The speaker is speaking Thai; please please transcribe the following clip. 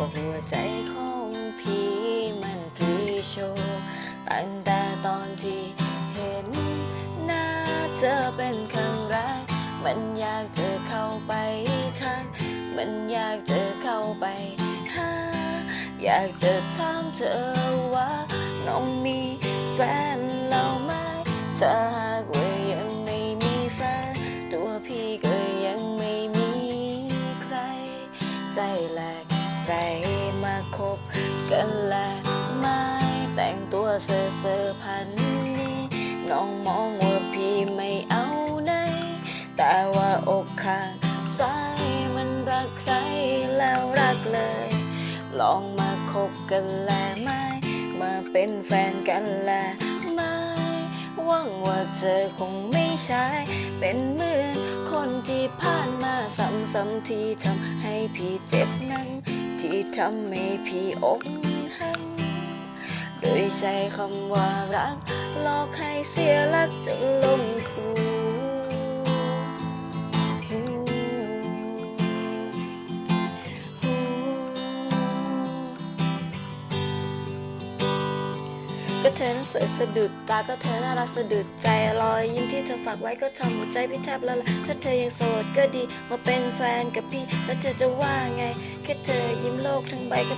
ว่าหัวใจของพี่มันพลีโชว์ตั้งแต่ตอนที่เห็นหน้าเธอเป็นครั้งแรก มันอยากจะเข้าไปทัก มันอยากจะเข้าไปหาอยากจะถามเธอว่า น้องมีแฟนแล้วไหมถ้าหากว่ายังไม่มีแฟน ตัวพี่ก็ยังไม่มีใครใจแล ใจมาคบกันแลกไม่แต่งตัวเซ่อเซ่อๆพันนี้น้องมองว่าพี่ไม่เอาไหนแต่ว่าอกข้างซ้ายมันรักใครแล้วรักเลย ลองมาคบกันแลไหมมาเป็นแฟนกันแลไมหวังว่าเธอคงไม่ใช่เป็นเหมือนคนที่ผ่านมาซ้ำๆที่ทำให้พี่เจ็บนั้น ที่ทำให้พี่อกหักโดยใช้คำว่ารักหลอกให้เสียหลักจนลง ก็เธอนั้นสวยสะดุดตาก็เธอน่ารักสะดุดใจรอยยิ้มที่เธอฝากไว้ก็ทำหัวใจพี่แทบละลายถ้าเธอยังโสดก็ดีมาเป็นแฟนกับพี่ แล้วเธอจะว่าไงแค่เธอยิ้มโลกทั้งใบก็